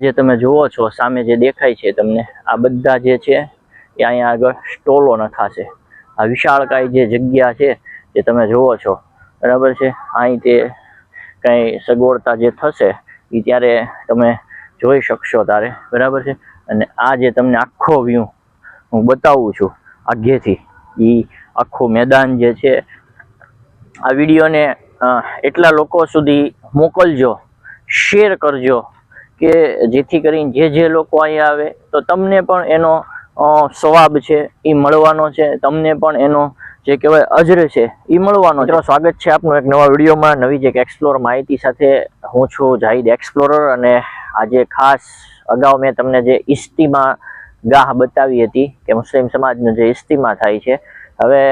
જે તમે જુઓ છો, સામે જે દેખાય છે તમને, આ બધા જે છે એ અહીંયા આગળ સ્ટોલો નખાશે આ વિશાળકાય જે જગ્યા છે જે તમે જુઓ છો, બરાબર છે? અહીં તે કંઈ સગવડતા જે થશે એ ત્યારે તમે જોઈ શકશો તારે, બરાબર છે? અને આ જે તમને આખો વ્યૂ હું બતાવું છું આગેથી એ આખું મેદાન જે છે, આ વિડીયોને એટલા લોકો સુધી મોકલજો, શેર કરજો કે જેથી કરીને જે જે લોકો અહીંયા આવે, તો તમને પણ એનો સ્વાબ છે એ મળવાનો છે. તમને પણ એનો જે કહેવાય અજર છે એ મળવાનો મિત્રો, સ્વાગત છે આપનું એક નવા વિડીયોમાં. નવી જે એક્સપ્લોર માહિતી સાથે હું છું જાહિદ એક્સપ્લોરર અને આજે ખાસ અગાઉ મેં તમને જે ઇસ્તીમાં ગાહ બતાવી હતી કે મુસ્લિમ સમાજનો જે ઇસ્તીમા થાય છે, હવે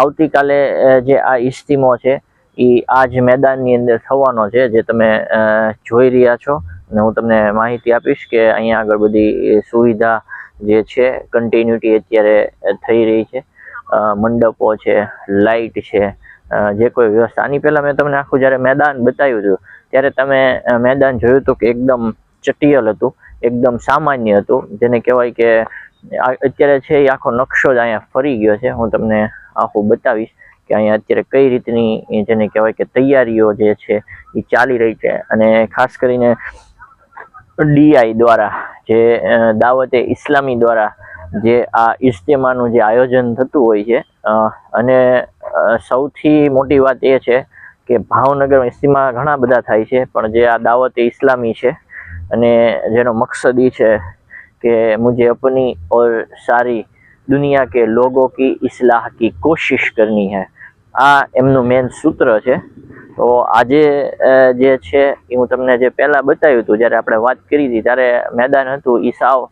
આવતીકાલે જે આ ઇસ્તીમો છે એ આ જ મેદાનની અંદર થવાનો છે, જે તમે જોઈ રહ્યા છો. અને હું તમને માહિતી આપીશ કે અહીંયા આગળ બધી સુવિધા જે છે કન્ટિન્યુટી અત્યારે થઈ રહી છે. મંડપો છે, લાઇટ છે જે કોઈ વ્યવસ્થા. આની પહેલાં મેં તમને આખું જ્યારે મેદાન બતાવ્યું હતું, ત્યારે તમે મેદાન જોયું હતું કે એકદમ ચટિયલ હતું, એકદમ સામાન્ય હતું. જેને કહેવાય કે અત્યારે છે એ આખો નકશો જ અહીંયા ફરી ગયો છે. હું તમને આખું બતાવીશ કે અહીંયા અત્યારે કઈ રીતની, જેને કહેવાય કે તૈયારીઓ જે છે, એ ચાલી રહી છે. અને ખાસ કરીને ડીઆઈ દ્વારા જે દાવતે ઇસ્લામી દ્વારા જે આ ઇજ્તેમાનું જે આયોજન થતું હોય છે અને સૌથી મોટી વાત એ છે કે ભાવનગર ઇસ્તીમા ઘણા બધા થાય છે, પણ જે આ દાવતે ઇસ્લામી છે, અને જેનો મકસદ એ છે કે મુજે અપની ઓર સારી દુનિયા કે લોગો કી ઇસ્લાહ કી કોશિશ કરની હૈ. આ એમનું મેન સૂત્ર છે. તો આજે જે છે, એ હું તમને જે પહેલાં બતાવ્યું હતું, જ્યારે આપણે વાત કરી હતી, ત્યારે મેદાન હતું એ સાવ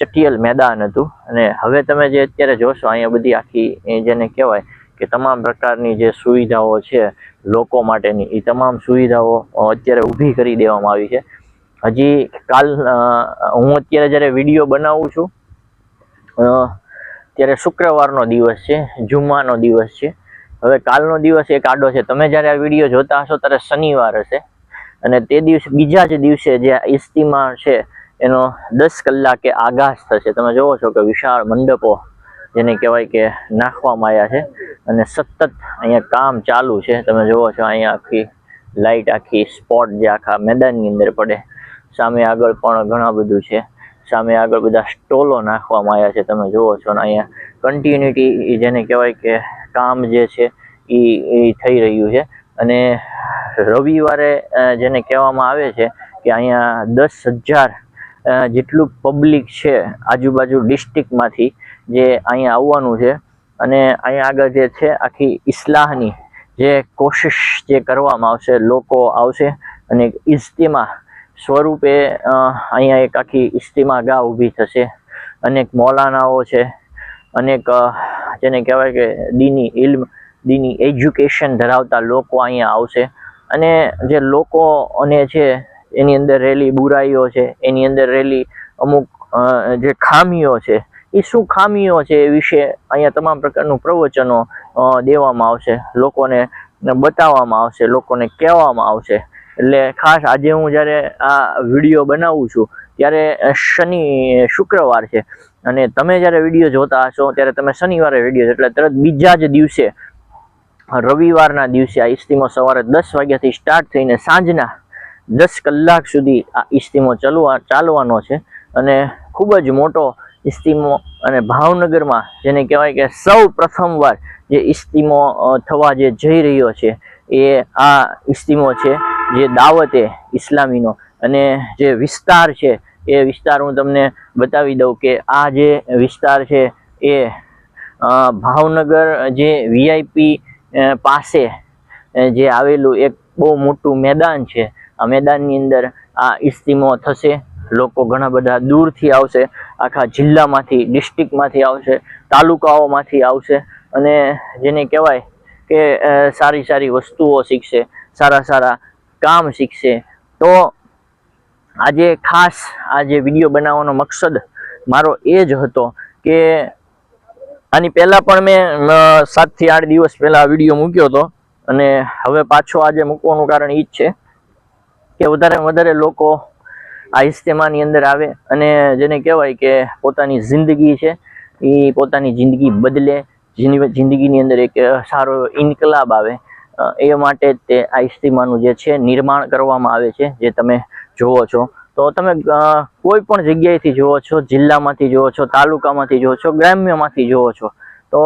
ચટિયલ મેદાન હતું. અને હવે તમે જે અત્યારે જોશો, અહીંયા બધી આખી જેને કહેવાય કે તમામ પ્રકારની જે સુવિધાઓ છે, લોકો માટેની એ તમામ સુવિધાઓ અત્યારે ઊભી કરી દેવામાં આવી છે. હજી કાલ હું અત્યારે જ્યારે વીડિયો બનાવું છું ત્યારે શુક્રવારનો દિવસ છે, જુમ્માનો દિવસ છે. હવે કાલનો દિવસ એક આડો છે. તમે જ્યારે આ વીડિયો જોતા હશો ત્યારે શનિવાર હશે. અને તે દિવસે બીજા જ દિવસે જે ઇસ્તીમા છે, એનો દસ કલાકે આગાશ થશે. તમે જોવો છો કે વિશાળ મંડપો જેને કહેવાય કે નાખવામાં આવ્યા છે. અને સતત અહીંયા કામ ચાલુ છે. તમે જોવો છો અહીંયા આખી લાઇટ આખી સ્પોટ જે આખા મેદાનની અંદર પડે. સામે આગળ પણ ઘણા બધું છે. સામે આગળ બધા સ્ટોલો નાખવામાં આવ્યા છે. તમે જુઓ છો ને અહીંયા કન્ટિન્યુટી જેને કહેવાય કે કામ જે છે એ થઈ રહ્યું છે. અને રવિવારે જેને કહેવામાં આવે છે કે અહીંયા દસ હજાર જેટલું પબ્લિક છે આજુબાજુ ડિસ્ટ્રિક્ટમાંથી જે અહીંયા આવવાનું છે. અને અહીંયા આગળ જે છે આખી ઇસ્લાહની જે કોશિશ જે કરવામાં આવશે, લોકો આવશે અને ઇજ્તિમા સ્વરૂપે અહીંયા એક આખી ઇજ્તિમા ગાહ ઊભી થશે. અનેક મૌલાનાઓ છે અનેક જેને કહેવાય કે દીની ઇલ્મ દીની એજ્યુકેશન ધરાવતા લોકો અહીંયા આવશે. અને જે લોકો અને છે, એની અંદર રહેલી બુરાઈઓ છે, એની અંદર રહેલી અમુક જે ખામીઓ છે, એ શું ખામીઓ છે એ વિશે અહીંયા તમામ પ્રકારનું પ્રવચનો દેવામાં આવશે, લોકોને બતાવવામાં આવશે, લોકોને કહેવામાં આવશે. એટલે ખાસ આજે હું જ્યારે આ વીડિયો બનાવું છું, ત્યારે શનિ, શુક્રવાર છે અને તમે જ્યારે વીડિયો જોતા હશો, ત્યારે તમે શનિવારે વીડિયો એટલે તરત બીજા જ દિવસે, રવિવારના દિવસે આ ઇસ્તીમો સવારે દસ વાગ્યાથી સ્ટાર્ટ થઈને સાંજના દસ કલાક સુધી આ ઇસ્તીમો ચાલવા, ચાલવાનો છે. અને ખૂબ જ મોટો ઇસ્તીમો અને ભાવનગરમાં જેને કહેવાય કે સૌ પ્રથમવાર જે ઇસ્તીમો થવા જે જઈ રહ્યો છે, એ આ ઇસ્તીમો છે જે દાવતે ઇસ્લામીનો. અને જે વિસ્તાર છે એ વિસ્તાર હું તમને બતાવી દઉં કે આ જે વિસ્તાર છે એ ભાવનગર જે વીઆઈપી પાસે જે આવેલું એક બહુ મોટું મેદાન છે. આ મેદાનની અંદર આ ઇસ્તીમો થશે. લોકો ઘણા બધા દૂરથી આવશે. આખા જિલ્લામાંથી, ડિસ્ટ્રિક્ટમાંથી આવશે. તાલુકાઓમાંથી આવશે. અને જેને કહેવાય કે સારી સારી વસ્તુઓ શીખશે. સારા સારા કામ શીખશે. તો આજે ખાસ આ જે વીડિયો બનાવવાનો મકસદ મારો એ જ હતો કે આની પહેલાં પણ મેં સાતથી આઠ દિવસ પહેલાં વીડિયો મૂક્યો હતો અને હવે પાછો આજે મૂકવાનું કારણ એ જ છે કે વધારે વધારે લોકો આ ઇજ્તેમાની અંદર આવે અને જેને કહેવાય કે પોતાની જિંદગી છે એ પોતાની જિંદગી બદલે જિંદગીની અંદર એક સારો ઇન્કલાબ આવે. એ માટે તે આ ઇજ્તેમાનું જે છે નિર્માણ કરવામાં આવે છે, જે તમે જુઓ છો. તો તમે કોઈ પણ જગ્યાએથી જુઓ છો, જિલ્લામાંથી જુઓ છો, તાલુકામાંથી જુઓ છો, ગ્રામ્યમાંથી જુઓ છો, તો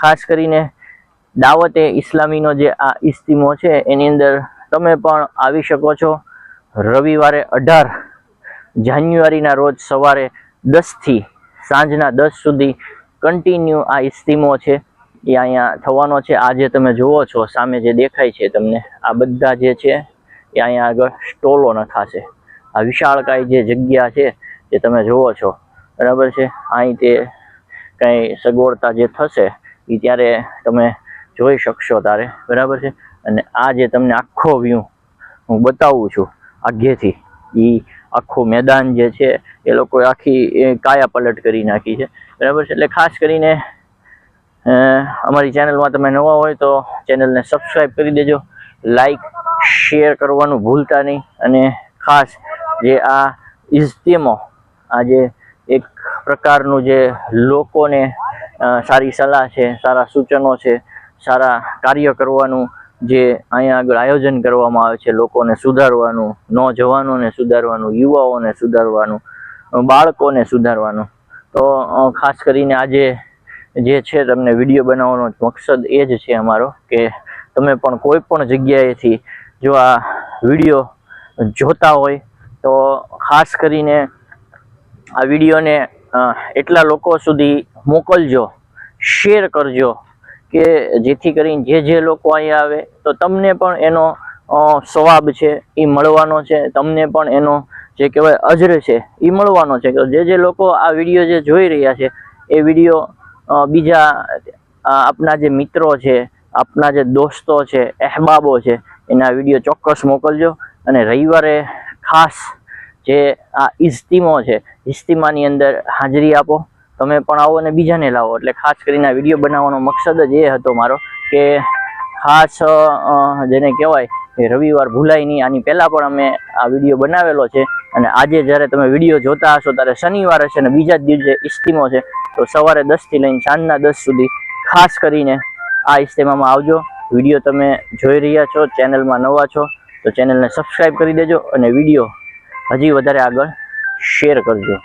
ખાસ કરીને દાવતે ઇસ્લામીનો જે આ ઇજ્તિમો છે, એની અંદર તમે પણ આવી શકો છો. રવિવારે અઢાર જાન્યુઆરીના રોજ સવારે દસથી સાંજના દસ સુધી કન્ટિન્યુ આ ઇજ્તિમો છે. એ અહીંયા થવાનો છે. આ જે તમે જુઓ છો, સામે જે દેખાય છે તમને, આ બધા જે છે એ અહીંયા આગળ સ્ટોલો નખાશે આ વિશાળકાય જે જગ્યા છે જે તમે જુઓ છો. બરાબર છે? અહીં તે કંઈ સગવડતા જે થશે, એ ત્યારે તમે જોઈ શકશો તારે. બરાબર છે? અને આ જે તમને આખો વ્યૂ હું બતાવું છું આગેથી એ આખું મેદાન જે છે, એ લોકોએ આખી કાયા પલટ કરી નાખી છે. બરાબર છે? એટલે ખાસ કરીને અમારી ચેનલમાં તમે નવા હોય તો ચેનલને સબસ્ક્રાઈબ કરી દેજો. લાઈક શેર કરવાનું ભૂલતા નહીં. અને ખાસ જે આ ઇજતેમો, આ જે એક પ્રકારનું જે લોકોને સારી સલાહ છે, સારા સૂચનો છે, સારા કાર્ય કરવાનું જે અહીંયા આગળ આયોજન કરવામાં આવે છે, લોકોને સુધારવાનું નોજવાનોને સુધારવાનું, યુવાઓને સુધારવાનું બાળકોને સુધારવાનું. તો ખાસ કરીને આજે જે છે તમને વીડિયો બનાવવાનો મકસદ એ જ છે અમારો કે તમે પણ કોઈ પણ જગ્યાએથી જો આ વીડિયો જોતા હોય, તો ખાસ કરીને આ વિડીયોને એટલા લોકો સુધી મોકલજો, શેર કરજો કે જેથી કરીને જે જે લોકો અહીંયા આવે, તો તમને પણ એનો સ્વાબ છે એ મળવાનો છે, તમને પણ એનો જે કહેવાય અજર છે એ મળવાનો છે. કે જે જે લોકો આ વીડિયો જે જોઈ રહ્યા છે, એ વીડિયો બીજા આપના જે મિત્રો છે, આપના જે દોસ્તો છે, અહેબાબો છે એના વીડિયો ચોક્કસ મોકલજો. અને રવિવારે ખાસ જે આ ઇજ્તિમો છે ઇજ્તિમાની અંદર હાજરી આપો. તમે પણ આવો અને બીજાને લાવો. એટલે ખાસ કરીને આ વીડિયો બનાવવાનો મકસદ જ એ હતો મારો કે ખાસ જેને કહેવાય કે રવિવાર ભૂલાય નહીં આની પહેલાં પણ અમે આ વીડિયો બનાવેલો છે. અને આજે જ્યારે તમે વીડિયો જોતા હશો, ત્યારે શનિવાર હશે અને બીજા જ દિવસે ઇજ્તિમો છે. તો સવારે દસથી લઈને સાંજના દસ સુધી ખાસ કરીને આ ઇજ્તેમામાં આવજો. વીડિયો તમે જોઈ રહ્યા છો, ચેનલમાં નવા છો, તો ચેનલને સબસ્ક્રાઈબ કરી દેજો અને વીડિયો હજી વધારે આગળ શેર કરજો.